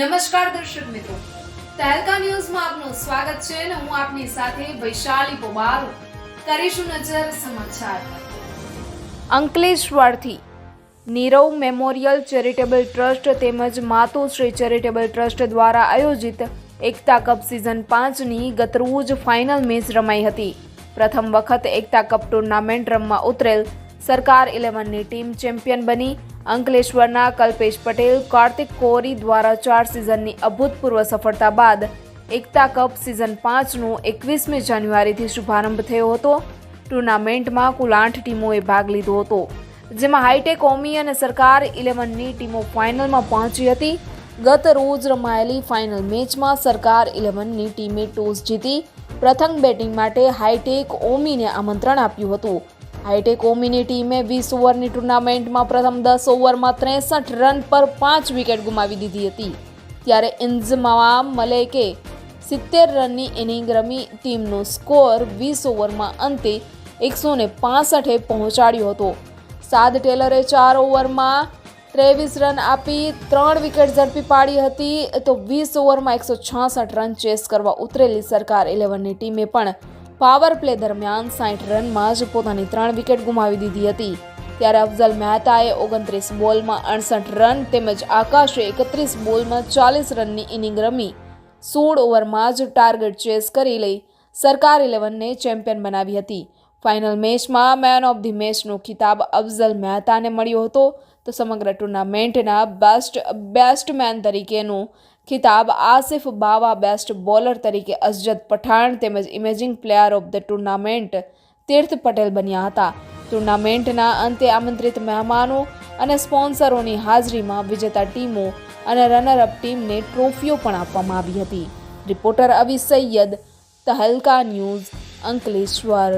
નમસ્કાર દર્શક મિત્રો. તહેલકા ન્યૂઝમાં આપનું સ્વાગત છે અને હું આપની સાથે વૈશાલી પોબારો કરીશું નજર સમાચાર. અંકલેશ્વરથી નીરવ મેમોરિયલ ચેરિટેબલ ટ્રસ્ટ તેમજ માતુશ્રી ચેરિટેબલ ટ્રસ્ટ દ્વારા આયોજિત એકતા કપ સિઝન પાંચની ગતરોજ ફાઇનલ મેચ રમાઈ હતી. પ્રથમ વખત એકતા કપ ટુર્નામેન્ટ રમવા ઉતરેલ સરકાર ઇલેવનની ટીમ ચેમ્પિયન બની અંકલેશ્વરના કલ્પેશ પટેલ કાર્તિક કોરી દ્વારા ચાર સિઝનની અભૂતપૂર્વ સફળતા બાદ એકતા કપ સિઝન પાંચનો એકવીસમી જાન્યુઆરીથી શુભારંભ થયો હતો. ટુર્નામેન્ટમાં કુલ આઠ ટીમોએ ભાગ લીધો હતો. જેમાં હાઈટેક, ઓમી અને સરકાર ઇલેવનની ટીમો ફાઇનલમાં પહોંચી હતી. ગત રોજ રમાયેલી ફાઇનલ મેચમાં સરકાર ઇલેવનની ટીમે ટોસ જીતી. પ્રથમ બેટિંગ માટે હાઈટેક, ઓમીને આમંત્રણ આપ્યું હતું. હાઈટેક ઓમીની ટીમે વીસ ઓવરની ટુર્નામેન્ટમાં પ્રથમ દસ ઓવરમાં ત્રેસઠ રન પર પાંચ વિકેટ ગુમાવી દીધી હતી. ત્યારે ઇન્ઝમા મલેકે સિત્તેર રનની ઇનિંગ રમી ટીમનો સ્કોર વીસ ઓવરમાં અંતે એકસો ને પાસઠે પહોંચાડ્યો હતો. સાદ ટેલરે ચાર ઓવરમાં ત્રેવીસ રન આપી ત્રણ વિકેટ ઝડપી પાડી હતી, તો વીસ ઓવરમાં એકસો છાસઠ રન ચેસ કરવા ઉતરેલી સરકાર ઇલેવનની ટીમે પણ પાવર પ્લે દરમિયાન સાઠ રનમાં જ પોતાની ત્રણ વિકેટ ગુમાવી દીધી હતી. ત્યારે અફઝલ મહેતાએ ઓગણત્રીસ બોલમાં અડસઠ રન તેમજ આકાશે એકત્રીસ બોલમાં ચાલીસ રનની ઇનિંગ રમી. સોળ ઓવરમાં જ ટાર્ગેટ ચેસ કરી લઈ સરકાર ઇલેવનને ચેમ્પિયન બનાવી હતી. ફાઇનલ મેચમાં મેન ઓફ ધી મેચનો ખિતાબ અફઝલ મહેતાને મળ્યો હતો. તો સમગ્ર ટુર્નામેન્ટના બેસ્ટ બેસ્ટમેન તરીકેનો ખિતાબ આસિફ બાવા બેસ્ટ બોલર તરીકે અસજદ પઠાણ તેમજ emerging player of the tournament Tirth Patel બન્યા હતા. ટુર્નામેન્ટના અંતે આમંત્રિત મહેમાનો અને સ્પોન્સરોની હાજરીમાં વિજેતા ટીમો અને રનરઅપ ટીમને ટ્રોફીઓ પણ આપવામાં આવી હતી. Reporter Avi Saiyed Tehelka news Ankleshwar.